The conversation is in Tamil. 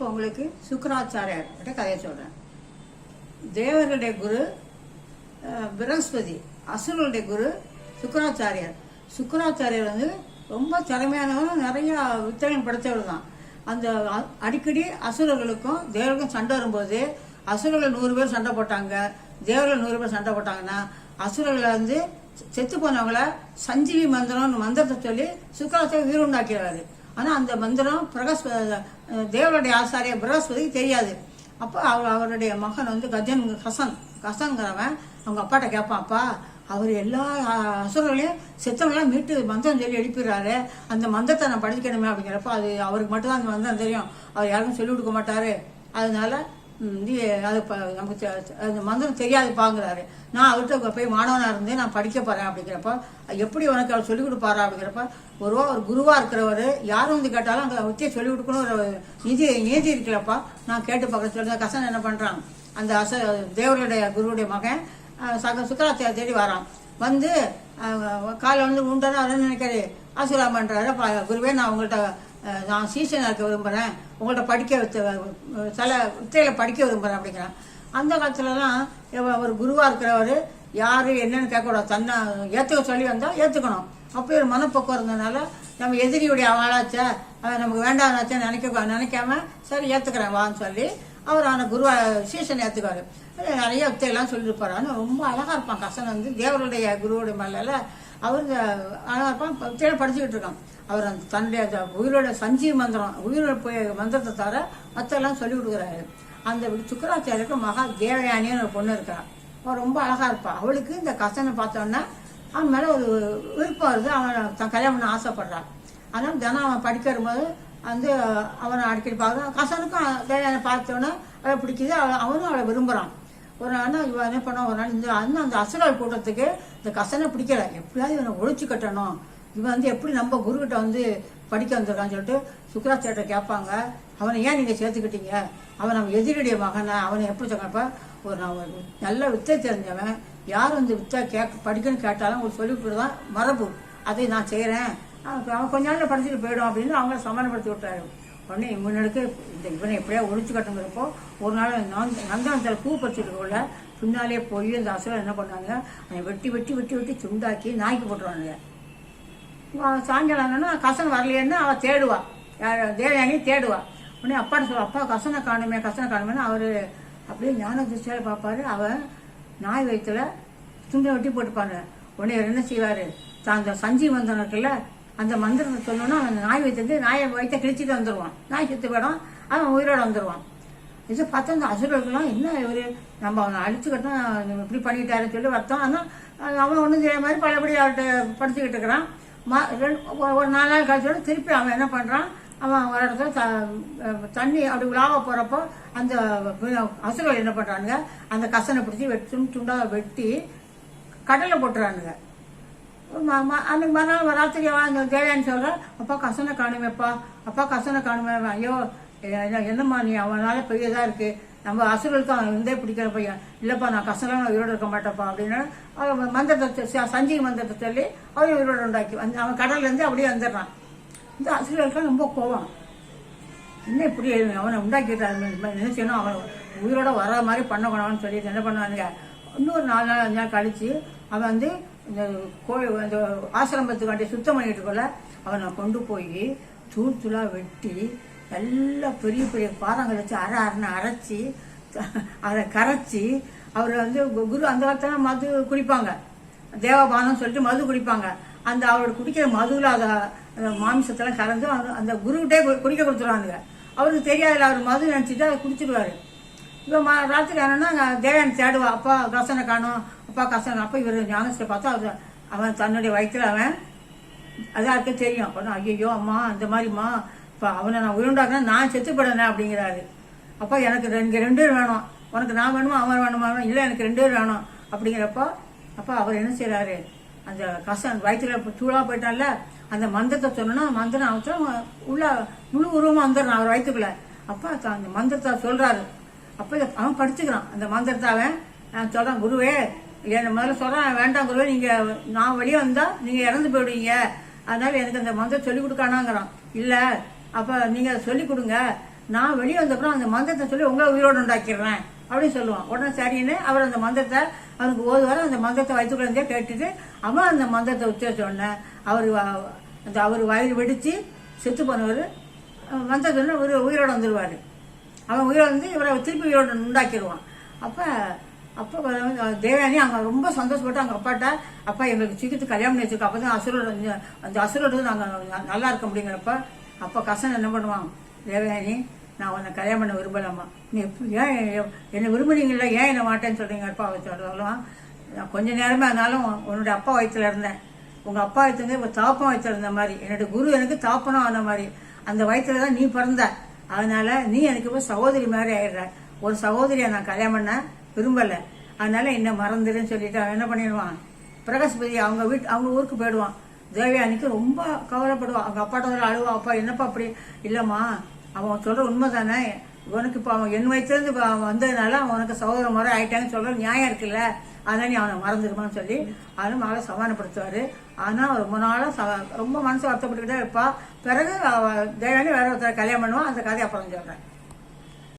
இப்போ உங்களுக்கு சுக்கராச்சாரியார் கிட்ட கதையை சொல்கிறேன் தேவர்களுடைய குரு அஹ், பிரகஸ்பதி அசுரர்களுடைய குரு சுக்கராச்சாரியார். சுக்கராச்சாரியார் வந்து ரொம்ப திறமையானவரும் நிறையா வித்தகம் படைத்தவர் தான். அந்த அடிக்கடி அசுரர்களுக்கும் தேவர்களுக்கும் சண்டை வரும்போது அசுரர்கள் நூறு பேர் சண்டை போட்டாங்க. தேவர்கள் நூறு பேர் சண்டை போட்டாங்கன்னா அசுரர்களை வந்து செத்து போனவங்கள சஞ்சீவி மந்திரம்னு மந்திரத்தை சொல்லி சுக்கராச்சாரியர் உயிர் உண்டாக்கிறாரு ஆனால் அந்த மந்திரம் பிரகஸ்ப தேவனுடைய ஆசாரிய பிரகஸ்பதிக்கு தெரியாது. அப்போ அவர் அவருடைய மகன் வந்து கஜன் கசன் கசங்கிறவன் அவங்க அப்பாட்ட கேட்பான் அப்பா அவர் எல்லா அசுரங்களையும் அசுரர்களையும் செத்தவங்களாம் மீட்டு மந்திரம் சொல்லி எழுப்பிடுறாரு. அந்த மந்திரத்தை நான் படிக்கணுமே அப்படிங்கிறப்ப அது அவருக்கு மட்டும்தான் அந்த மந்திரம் தெரியும். அவர் யாருக்கும் சொல்லிக் கொடுக்க மாட்டார். அதனால இது நீ அது ப- நமக்கு அந்த மந்திரம் தெரியாதுப்பாங்கிறாரு. நான் அவர்கிட்ட போய் மாணவனாக இருந்து நான் படிக்க போகிறேன் அப்படிங்கிறப்ப எப்படி உனக்கு அவர் சொல்லிக் கொடுப்பாரா அப்படிங்கிறப்ப ஒரு ஒரு குருவாக இருக்கிறவர் யாரும் வந்து கேட்டாலும் அங்கே வித்தியை சொல்லிக் கொடுக்கணும் ஒரு நிதி நீதி இருக்கிறப்பா நான் கேட்டு பார்க்குறேன் சொல்லி கசன் என்ன பண்ணுறான் அந்த அச தேவருடைய குருவுடைய மகன் சக சுக்கராச்சாரிய தேடி வரான். வந்து காலை வந்து உண்டனா அவர் நினைக்காரு ஆசீர்வாதம் பண்ணுறாரு குருவே நான் உங்கள்கிட்ட நான் சீசனாக இருக்க விரும்புகிறேன் உங்கள்கிட்ட படிக்க வைத்த சில வித்தையில படிக்க விரும்புகிறேன் அப்படிங்கிறான். அந்த காலத்துலலாம் ஒரு குருவாக இருக்கிறவர் யார் என்னன்னு கேட்கக்கூடாது. தன்னை ஏற்றுக்க சொல்லி வந்தால் ஏற்றுக்கணும் அப்படி ஒரு மனப்போக்கம் இருந்ததுனால நம்ம எதிரியுடைய ஆளாச்சா நமக்கு வேண்டாம் நினைக்க நினைக்காம சரி ஏற்றுக்கிறேன் வான்னு சொல்லி அவர் அவனை குருவா சீசன் ஏற்றுக்குவார் நிறைய வித்தையெல்லாம் சொல்லியிருப்பார் ஆனால் ரொம்ப அழகாக இருப்பான் கசன் வந்து. தேவருடைய குருவோடைய மலையில் அவர் அழகாக இருப்பான். வித்தையில படிச்சுக்கிட்டு இருக்கான். அவர் அந்த தன்னுடைய உயிரோட சஞ்சீவ் மந்திரம் உயிரோட போய் மந்திரத்தை தவிர மற்றெல்லாம் சொல்லி கொடுக்குறாரு. அந்த சுக்கராச்சாரியருக்கு மகா தேவயானின்னு ஒரு பொண்ணு இருக்கிறான் அவள் ரொம்ப அழகாக இருப்பாள் அவளுக்கு இந்த கசனை பார்த்தோன்னா அவன் மேலே ஒரு விருப்பம் வருது. அவன் தன் கல்யாணம் பண்ண ஆசைப்படுறான் அதனால் தினம் அவன் படிக்கிற போது வந்து அவனை அடிக்கடி பார்க்குறான் கசனுக்கும் கல்யாணம் பார்த்தோன்னே அவளை பிடிக்குது. அவனும் அவளை விரும்புகிறான் ஒரு நாள் இவன் என்ன பண்ணான்? ஒரு நாள் இந்த அந்த அந்த அசுரால் கூட்டத்துக்கு இந்த கசனை பிடிக்கல. எப்படியாவது இவனை ஒழிச்சு கட்டணும். இவன் வந்து எப்படி நம்ம குருக்கிட்ட வந்து படிக்க வந்திருக்கான்னு சொல்லிட்டு சுக்கராச்சார்ட்ட கேட்பாங்க. அவனை ஏன் நீங்கள் சேர்த்துக்கிட்டீங்க? அவன் நம்ம எதிரியுடைய மகனை? அவனை எப்படி சொன்னப்ப? ஒரு நான் ஒரு நல்ல வித்தை தெரிஞ்சவன். யார் வந்து வித்தை கேட்க படிக்கணும்னு கேட்டாலும் உங்களுக்கு சொல்லி தான் மரபு. அதை நான் செய்கிறேன் அவன் கொஞ்ச நாள் படிச்சுட்டு போயிடும் அப்படின்னு அவங்கள சமாதானப்படுத்தி விட்டாரு. உடனே இவனுக்கு இந்த இவனை எப்படியா ஒழிச்சு கட்டுங்கிறப்போ ஒரு நாள் நந்தனத்தில் பூ பறிச்சுட்டுக்குள்ள பின்னாலே போய் அந்த அசுரம் என்ன பண்ணாங்க அவனை வெட்டி வெட்டி வெட்டி வெட்டி துண்டாக்கி நாய்க்கு போட்டுருவானுங்க. வா- சாயங்காலம் கசன் வரலையேன்னு அவள் தேடுவா. யார் தேவயானி தேடுவா. உடனே அப்பாட்ட சொல்லுவா அப்பா கசனை காணுமே கசனை காணுமேன்னு அவர் அப்படியே ஞான திருஷ்டியால் பார்ப்பாரு. அவன் நாய் வயிற்றுல துண்டை வெட்டி போட்டுப்பாங்க. உடனே என்ன செய்வார் தான் அந்த சஞ்சி மந்திரம் இருக்குல்ல அந்த மந்திரத்தை சொல்லணும்னா அந்த நாய் வைத்தது நாயை வைத்த கிழிச்சிட்டு வந்துடுவான் நாய் செத்து போயிடும் அவன் உயிரோடு வந்துடுவான் இதை பார்த்தா அந்த அசுரர்கள்லாம் என்ன இவர்? நம்ம அவனை அழிச்சுக்கிட்டோம் இப்படி பண்ணிட்டாருன்னு சொல்லி வர்த்தோம். ஆனால் அவன் ஒன்றும் செய்ய மாதிரி பழபடி அவர்கிட்ட படிச்சுக்கிட்டு இருக்கிறான். மா ரெண்டு ஒரு- நாலு நாள் கழிச்சோட திருப்பி அவன் என்ன பண்ணுறான் அவன் ஒரு இடத்துல த- தண்ணி அப்படி உலாவ போகிறப்போ அந்த அசுரர்கள் என்ன பண்ணுறானுங்க அந்த கசனை பிடிச்சி வெட்டி துண்டாக வெட்டி கடலில் போட்டுறானுங்க. அன்னைக்கு மறுநாள் ராத்திரி அவன் அந்த தேவையான்னு அப்பா கசனை காணுமேப்பா. அப்பா கசனை காணுமே ஐயோ என்னம்மா நீ? அவனால பெரியதா இருக்கு. நம்ம அசுரலுக்கு அவன் இருந்தே பிடிக்கிற பையன். இல்லப்பா நான் கசலாம் உயிரோடு இருக்க மாட்டேப்பா அப்படின்னு அவன் மந்திரத்தை ச- சஞ்சீவி மந்திரத்தை சொல்லி அவன் உயிரோடு உண்டாக்கி வந்து அவன் கடல்லேருந்து அப்படியே வந்துடுறான். இந்த அசுரலுக்கு ரொம்ப கோவம் என்ன இப்படி அவனை உண்டாக்கிட்டாரு. என்ன செய்யணும்? அவன் உயிரோட வர மாதிரி பண்ணக்கூடாதுன்னு சொல்லிட்டு என்ன பண்ணுவாங்க இன்னொரு நாலு நாள் அஞ்சு நாள் கழிச்சு அவன் வந்து இந்த கோயில் இந்த ஆசிரமத்துக்காண்டி சுத்தம் பண்ணிட்டு இருக்கல அவனை கொண்டு போய் தூள் தூளாக வெட்டி எல்லாம் பெரிய பெரிய பாறாங்களை வச்சு அரை அரைன்னு அரைச்சி அதை கரைச்சி அவர் வந்து கு- குரு அந்த காலத்துல மது குடிப்பாங்க. தேவபானம் சொல்லிட்டு மது குடிப்பாங்க. அந்த அவரோட குடிக்கிற மதுவில் அதை அந்த மாமிசத்தெல்லாம் கலந்து அவர் அந்த குருக்கிட்டே குடிக்க கொடுத்துருவானுங்க. அவருக்கு தெரியாதுல அவர் மது நினச்சிட்டு அதை குடிச்சிடுவார் இப்போ மா ராத்திரி ஆனோன்னா தேவயானி தேடுவா. அப்பா ரசனை காணும் அப்பா கஷ்டம் அப்போ இவர் ஞானத்தை பார்த்தா அவர் அவன் தன்னுடைய வயிற்றில் அவன் அதான் தெரியும். அப்போ ஐயோ அம்மா அந்த மாதிரிம்மா இப்போ அவனை நான் உருண்டாக்குனா நான் செத்து அப்படிங்கிறாரு. அப்பா எனக்கு ரெண்டு ரெண்டு பேர் வேணும். உனக்கு நான் வேணுமா அவன் வேணுமா இல்லை எனக்கு ரெண்டு பேர் வேணும். அப்படிங்கிறப்போ அப்பா அவர் என்ன செய்கிறாரு அந்த கசன் வயிற்றுல தூளாக போயிட்டான்ல அந்த மந்திரத்தை சொன்னோன்னா மந்திரம் அவசரம் உள்ள முழு உருவமாக வந்துடுறான் அவர் வயிற்றுக்குள்ள அப்பா த- அந்த மந்திரத்தை சொல்கிறாரு அப்போ அவன் படிச்சுக்கிறான். அந்த மந்திரத்தை அவன் நான் சொல்கிறான் குருவே என்னை முதல்ல சொல்கிறேன் வேண்டாம் குருவே நீங்கள் நான் வெளியே வந்தால் நீங்கள் இறந்து போயிடுவீங்க. அதனால் எனக்கு அந்த மந்திரம் சொல்லி கொடுக்கானாங்கிறான். இல்லை அப்போ நீங்கள் சொல்லி கொடுங்க. நான் வெளியே வந்தப்புறம் அந்த மந்திரத்தை சொல்லி உங்களை உயிரோடு உண்டாக்கிடுறேன் அப்படின்னு சொல்லுவான். உடனே சரின்னு அவர் அந்த மந்திரத்தை அவனுக்கு ஓதுவார் அந்த மந்திரத்தை வயிற்றுக்குள்ளே கேட்டுட்டு அவன் அந்த மந்திரத்தை உச்சரிச்ச உடனே அவர் அந்த அவர் வயிறு வெடித்து செத்து போனவர் மந்திரத்தோடனே ஒரு உயிரோடு வந்துடுவார் அவன் உயிரோடு வந்து இவரை திருப்பி உயிரோடு உண்டாக்கிடுவான். அப்போ அப்போ தேவயானி அங்கே ரொம்ப சந்தோஷப்பட்டு அவங்க அப்பாட்ட அப்பா எங்களுக்கு சீக்கிரத்து கல்யாணம் பண்ணி வச்சிருக்கோம் அப்போ தான் அசுரோட அந்த அசுரோட நாங்கள் நல்லா இருக்க முடியுங்கிறப்ப அப்போ கசன் என்ன பண்ணுவான்? தேவயானி நான் உன்னை கல்யாணம் பண்ண விரும்பலாமா நீ எப்படி ஏன் என்னை விரும்புறீங்களா ஏன் என்னை மாட்டேன்னு சொல்கிறீங்க அப்பா சொல்லுவான். நான் கொஞ்ச நேரமே ஆனாலும் உன்னுடைய அப்பா வயிற்றுல இருந்தேன். உங்கள் அப்பா வயிற்றுங்க இப்போ தாப்பம் வச்சிருந்த மாதிரி. என்னோட குரு எனக்கு தாப்பனம் ஆன மாதிரி. அந்த வயிற்றுல தான் நீ பிறந்த. அதனால் நீ எனக்கு இப்போ சகோதரி மாதிரி ஆயிடுற. ஒரு சகோதரியை நான் கல்யாணம் பண்ணேன் விரும்பல. அதனால என்ன மறந்துடுன்னு சொல்லிட்டு அவன் என்ன பண்ணிடுவான்? பிரகாஷ்பதி அவங்க வீட்டு அவங்க ஊருக்கு போயிடுவான். தேவயானிக்கு ரொம்ப கவலைப்படுவான் அவங்க அப்பாட்ட வந்து அழுவா. அப்பா என்னப்பா அப்படி? இல்லைம்மா அவன் சொல்கிற உண்மை தானே உனக்கு இப்போ அவன் என் வயசுலேருந்து இப்போ அவன் வந்ததுனால அவன் உனக்கு சகோதர முறை ஆயிட்டான்னு சொல்கிற நியாயம் இருக்குல்ல? அதனால நீ அவனை மறந்துடுமான்னு சொல்லி அவனும் மகளை சமாதானப்படுத்துவார். ஆனால் ரொம்ப நாளாக ச- ரொம்ப மனசு வருத்தப்பட்டுக்கிட்டே இருப்பாள் பிறகு அவ தேவயானி வேற ஒருத்தரை கல்யாணம் பண்ணுவான் அந்த கதையை அப்புறம் சொல்கிறேன்